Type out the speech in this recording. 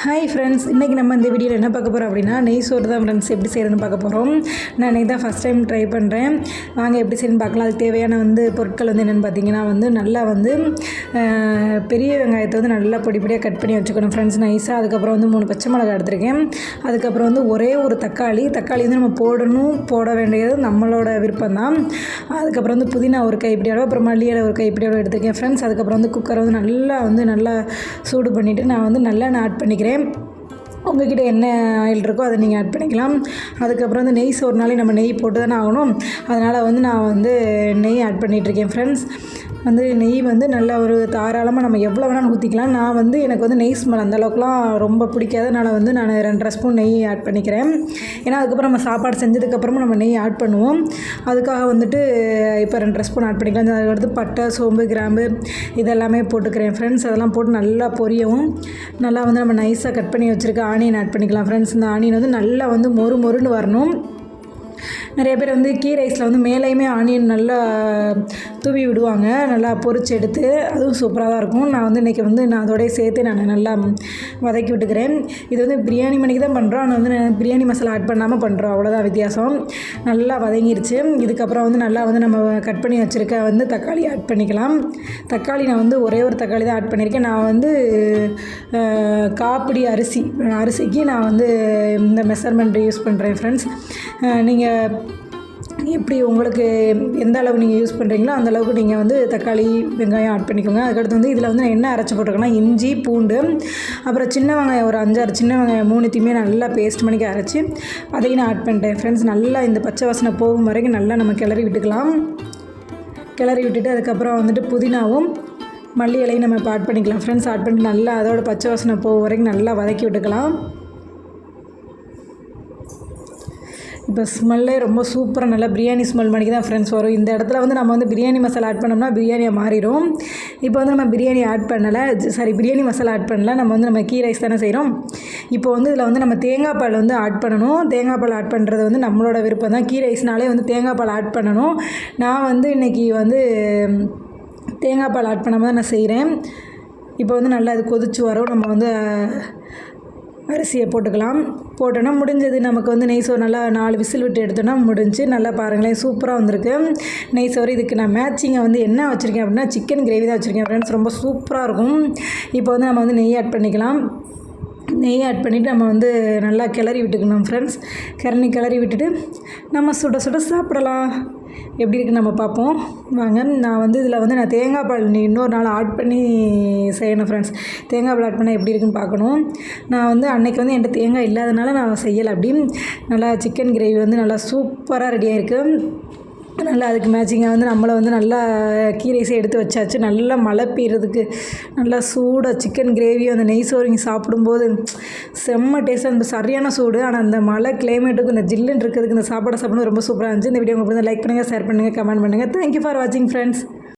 Hi friends இன்றைக்கி நம்ம இந்த வீடியோவில் என்ன பார்க்க போகிறோம் அப்படின்னா நெய் சோறு தான் ஃப்ரெண்ட்ஸ் எப்படி செய்கிறதுன்னு பார்க்க போகிறோம் நான் நெய் தான் ஃபஸ்ட் டைம் ட்ரை பண்ணுறேன் வாங்க எப்படி செய்யணும்னு பார்க்கலாம். அதுக்கு தேவையான வந்து பொருட்கள் வந்து என்னென்னு பார்த்தீங்கன்னா வந்து நல்லா வந்து பெரிய வெங்காயத்தை வந்து நல்லா பொடி பொடியாக கட் பண்ணி வச்சுக்கணும் ஃப்ரெண்ட்ஸ் நைஸாக அதுக்கப்புறம் வந்து மூணு பச்சை மிளகா எடுத்திருக்கேன். அதுக்கப்புறம் வந்து ஒரே ஒரு தக்காளி. தக்காளி வந்து நம்ம போடணும் போட வேண்டியது நம்மளோட விருப்பம் தான். அதுக்கப்புறம் வந்து புதினா ஒரு கைப்பிடி அளவு அப்புறம் மல்லியலை ஒரு கைப்பிடி அளவு எடுத்திருக்கேன் ஃப்ரெண்ட்ஸ் அதுக்கப்புறம் வந்து குக்கரை வந்து நல்லா வந்து நல்லா சூடு பண்ணிவிட்டு நான் வந்து நல்லா ஆட் பண்ணிக்கிறேன். உங்ககிட்ட என்ன ஆயில் இருக்கோ அதை நீங்கள் ஆட் பண்ணிக்கலாம். அதுக்கப்புறம் வந்து நெய் சோறுனாலே நம்ம நெய் போட்டு தானே ஆகணும். அதனால் வந்து நான் வந்து நெய் ஆட் பண்ணிகிட்ருக்கேன் ஃப்ரெண்ட்ஸ் வந்து நெய் வந்து நல்ல ஒரு தாராளமாக நம்ம எவ்வளோ வேணாலும் ஊற்றிக்கலாம் நான் வந்து எனக்கு வந்து நெய் ஸ்மெல் அந்தளவுக்குலாம் ரொம்ப பிடிக்காதனால வந்து நான் ரெண்டரை ஸ்பூன் நெய் ஆட் பண்ணிக்கிறேன். ஏன்னா அதுக்கப்புறம் நம்ம சாப்பாடு செஞ்சதுக்கப்புறமும் நம்ம நெய் ஆட் பண்ணுவோம். அதுக்காக வந்துட்டு இப்போ ரெண்டரை ஸ்பூன் ஆட் பண்ணிக்கலாம். அதுக்கடுத்து பட்டை சோம்பு கிராம்பு இதெல்லாமே போட்டுக்கிறேன் ஃப்ரெண்ட்ஸ் அதெல்லாம் போட்டு நல்லா பொரியவும். நல்லா வந்து நம்ம நைஸாக கட் பண்ணி வச்சுருக்க ஆனியன் ஆட் பண்ணிக்கலாம் ஃப்ரெண்ட்ஸ் இந்த ஆனியன் வந்து நல்லா வந்து மொறு மொறுன்னு வரணும். நிறைய பேர் வந்து கீ ரைஸில் வந்து மேலேயுமே ஆனியன் நல்லா தூவி விடுவாங்க. நல்லா பொரிச்சு எடுத்து அதுவும் சூப்பராக தான் இருக்கும். நான் வந்து இன்றைக்கி வந்து நான் அதோடய சேர்த்து நான் நல்லா வதக்கி விட்டுக்கிறேன். இது வந்து பிரியாணி மணிக்கு தான் பண்ணுறோம் ஆனால் வந்து நான் பிரியாணி மசாலா ஆட் பண்ணாமல் பண்ணுறோம் அவ்வளோதான் வித்தியாசம். நல்லா வதங்கிருச்சு. இதுக்கப்புறம் வந்து நல்லா வந்து நம்ம கட் பண்ணி வச்சுருக்க வந்து தக்காளி ஆட் பண்ணிக்கலாம். தக்காளி நான் வந்து ஒரே ஒரு தக்காளி தான் ஆட் பண்ணியிருக்கேன் நான் வந்து காப்பிடி அரிசி அரிசிக்கு நான் வந்து இந்த மெஷர்மெண்ட் யூஸ் பண்ணுறேன் ஃப்ரெண்ட்ஸ் நீங்கள் எப்படி உங்களுக்கு எந்த அளவு நீங்கள் யூஸ் பண்ணுறீங்களோ அந்த அளவுக்கு நீங்கள் வந்து தக்காளி வெங்காயம் ஆட் பண்ணிக்கோங்க. அதுக்கடுத்து வந்து இதில் வந்து நான் என்ன அரைச்சி போட்டிருக்கேன்னா இஞ்சி பூண்டு அப்புறம் சின்ன வெங்காயம் ஒரு அஞ்சாறு சின்ன வெங்காயம் மூணுத்தையுமே நல்லா பேஸ்ட் பண்ணிக்க அரைச்சி அதையும் நான் ஆட் பண்ணிட்டேன். ஃப்ரெண்ட்ஸ் நல்லா இந்த பச்சை வாசனை போகும் வரைக்கும் நல்லா நம்ம கிளறி விட்டுக்கலாம். கிளறி விட்டுட்டு அதுக்கப்புறம் வந்துட்டு புதினாவும் மல்லி இலையும் நம்ம இப்போ ஆட் பண்ணிக்கலாம். ஃப்ரெண்ட்ஸ் ஆட் பண்ணிட்டு நல்லா அதோட பச்சை வாசனை போகும் வரைக்கும் நல்லா வதக்கி விட்டுக்கலாம். இப்போ ஸ்மெல்லே ரொம்ப சூப்பராக நல்லா பிரியாணி ஸ்மெல் மணிக்கு தான் ஃப்ரெண்ட்ஸ் வரும். இந்த இடத்துல வந்து நம்ம வந்து பிரியாணி மசாலா ஆட் பண்ணோம்னா பிரியாணியாக மாறிடும். இப்போ வந்து நம்ம பிரியாணி ஆட் பண்ணலை. சாரி பிரியாணி மசாலா ஆட் பண்ணல. நம்ம வந்து நம்ம கீ ரைஸ் தானே செய்கிறோம் இப்போ வந்து இதில் வந்து நம்ம தேங்காய் பால் வந்து ஆட் பண்ணணும். தேங்காய் பால் ஆட் பண்ணுறது வந்து நம்மளோட விருப்பம் தான். கீ ரைஸ்னாலே வந்து தேங்காய் பால் ஆட் பண்ணணும். நான் வந்து இன்றைக்கி வந்து தேங்காய் பால் ஆட் பண்ணாமல் தான் நான் செய்கிறேன் இப்போ வந்து நல்லா அது கொதிச்சு வரும். நம்ம வந்து அரிசியை போட்டுக்கலாம். போட்டோன்னா முடிஞ்சது. நமக்கு வந்து நெய் சோறு நல்லா நாலு விசில் விட்டு எடுத்தோன்னா முடிஞ்சு. நல்லா பாருங்களேன் சூப்பராக வந்திருக்கு. நெய் சோறு இதுக்கு நான் மேட்சிங்கை வந்து என்ன வச்சுருக்கேன் அப்படின்னா சிக்கன் கிரேவி தான் வச்சுருக்கேன். ஃப்ரெண்ட்ஸ் ரொம்ப சூப்பராக இருக்கும். இப்போ வந்து நம்ம வந்து நெய் ஆட் பண்ணிக்கலாம். நெய் ஆட் பண்ணிவிட்டு நம்ம வந்து நல்லா கிளறி விட்டுக்கணும் ஃப்ரெண்ட்ஸ் கிளறி கிளறி விட்டுட்டு நம்ம சுட சுட சாப்பிடலாம். எப்படி இருக்குன்னு நம்ம பார்ப்போம். வாங்க நான் வந்து இதில் வந்து நான் தேங்காய் பால் நீ இன்னொரு நாள் ஆட் பண்ணி செய்யணும் ஃப்ரெண்ட்ஸ் தேங்காய் பால் ஆட் பண்ணால் எப்படி இருக்குன்னு பார்க்கணும். நான் வந்து அன்னைக்கு வந்து என்கிட்ட தேங்காய் இல்லாதனால நான் செய்யலை அப்படி. நல்லா சிக்கன் கிரேவி வந்து நல்லா சூப்பராக ரெடியாக இருக்குது நல்லா அதுக்கு மேட்சிங்காக வந்து நம்மளை வந்து நல்லா கீரைஸை எடுத்து வச்சாச்சு. நல்லா மழை பெய்யறதுக்கு நல்லா சூடாக சிக்கன் கிரேவி அந்த நெய் சோறு சாப்பிடும்போது செம்ம டேஸ்ட் அந்த சரியான சூடு. ஆனால் அந்த மழை கிளைமேட்டுக்கு இந்த ஜில்லுன்னு இருக்கிறதுக்கு இந்த சாப்பாடை சாப்பிடணும் ரொம்ப சூப்பராக இருந்துச்சு. இந்த வீடியோ உங்களுக்கு லைக் பண்ணுங்கள் ஷேர் பண்ணுங்கள் கமெண்ட் பண்ணுங்கள் தேங்க்யூ ஃபார் வாட்சிங் ஃப்ரெண்ட்ஸ்